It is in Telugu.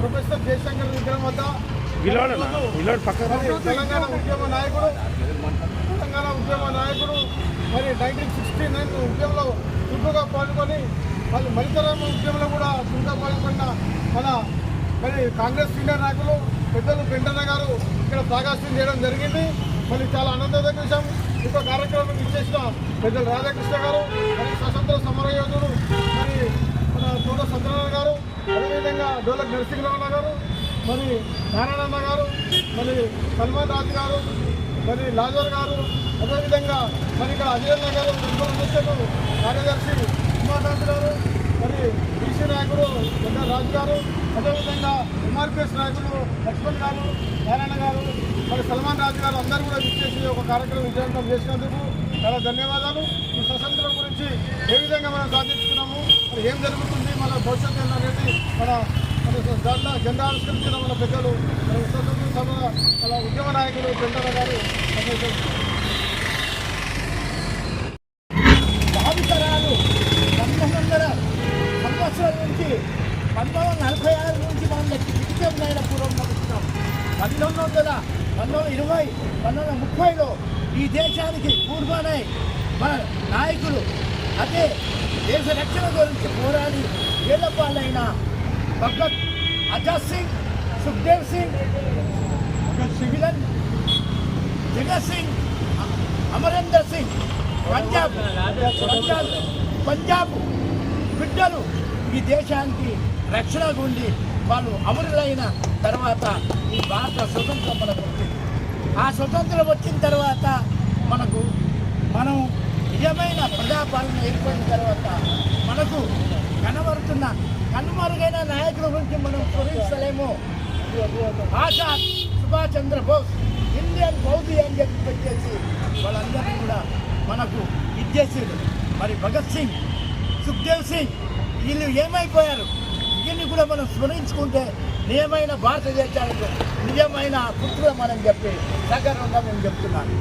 ప్రొఫెసర్ జయశంకర్ విగ్రహం వద్ద తెలంగాణ ఉద్యమ నాయకుడు తెలంగాణ ఉద్యమ నాయకుడు మరి నైన్టీన్ సిక్స్టీ నైన్ ఉద్యమంలో చురుకుగా పాల్గొని మళ్ళీ మలితరామ ఉద్యమంలో కూడా చురుకుగా పాల్గొన్న మన మరి కాంగ్రెస్ సీనియర్ నాయకులు పెద్దలు పెంటన్న గారు ఇక్కడ ప్రాకాశం చేయడం జరిగింది. మరి చాలా ఆనందదాయక విషయం ఇంకో కార్యక్రమం ఇచ్చేసిన పెద్దలు రాధాకృష్ణ గారు మరి స్వతంత్ర సమర యోధుడు మరి మన తోట సత్యనారాయణ గారు అదేవిధంగా డోలక్ నరసింహరావు గారు మరి నారాయణన్న గారు మరి సల్మాన్ రాజు గారు మరి లాజర్ గారు అదేవిధంగా మరి ఇక్కడ అజయ్ గారు మున్సిపల్ అధ్యక్షుడు కార్యదర్శి ఉమాకాంత్ గారు మరి బీసీ నాయకుడు పెద్ద రాజు గారు అదేవిధంగా ఎంఆర్పిఎస్ నాయకులు లక్ష్మణ్ గారు నారాయణ గారు మరి సల్మాన్ రాజు గారు అందరూ కూడా విచ్చేసి ఒక కార్యక్రమం విజయవంతం చేసినందుకు చాలా ధన్యవాదాలు. ఈ స్వతంత్రం గురించి ఏ విధంగా మనం సాధించుకున్నాము మరి ఏం జరుగుతుంది మన భవిష్యత్తు అనేది మన దాంట్లో జెండా ఆవిష్కరించిన మన పెద్దలు మన స్వతంత్ర సభ మన ఉద్యమ నాయకులు జెండాల గారు భావితరాలు పంతొమ్మిది వందల సంవత్సరాల నుంచి పంతొమ్మిది వందల నలభై ఆరు నుంచి మనం లెక్కించిన పూర్వం నడుస్తున్నాం. పంతొమ్మిది వందల పంతొమ్మిది ఇరవై పంతొమ్మిది వందల ముప్పైలో ఈ దేశానికి పూర్వనై మన నాయకులు అదే దేశ రక్షణ గురించి పోరాడి ఏళ్ళ ఏళ్ళపాలైన భగత్ అజాద్ సింగ్ సుఖ్దేవ్ సింగ్ సివిలన్ జగత్ సింగ్ అమరేందర్ సింగ్ పంజాబ్ పంజాబ్ పంజాబ్ బిడ్డలు ఈ దేశానికి రక్షణగా ఉండి వాళ్ళు అమరులైన తర్వాత ఈ భారత స్వతంత్రం మనకు వచ్చింది. ఆ స్వతంత్రం వచ్చిన తర్వాత మనకు మనం నిజమైన ప్రజాపాలన ఏర్పడిన తర్వాత మనకు కనబడుతున్న కనుమరుగైన నాయకుల గురించి మనం స్మరించలేము. ఆజాద్ సుభాష్ చంద్రబోస్ ఇండియన్ బౌద్ధి అని చెప్పి పెట్టేసి వాళ్ళందరినీ కూడా మనకు ఇచ్చేసారు మరి భగత్ సింగ్ సుఖ్దేవ్ సింగ్ వీళ్ళు ఏమైపోయారు? వీళ్ళని కూడా మనం స్మరించుకుంటే నిజమైన భారతదేశానికి నిజమైన పుత్రులు మనం చెప్పి సగర్వంగా నేను చెప్తున్నాను.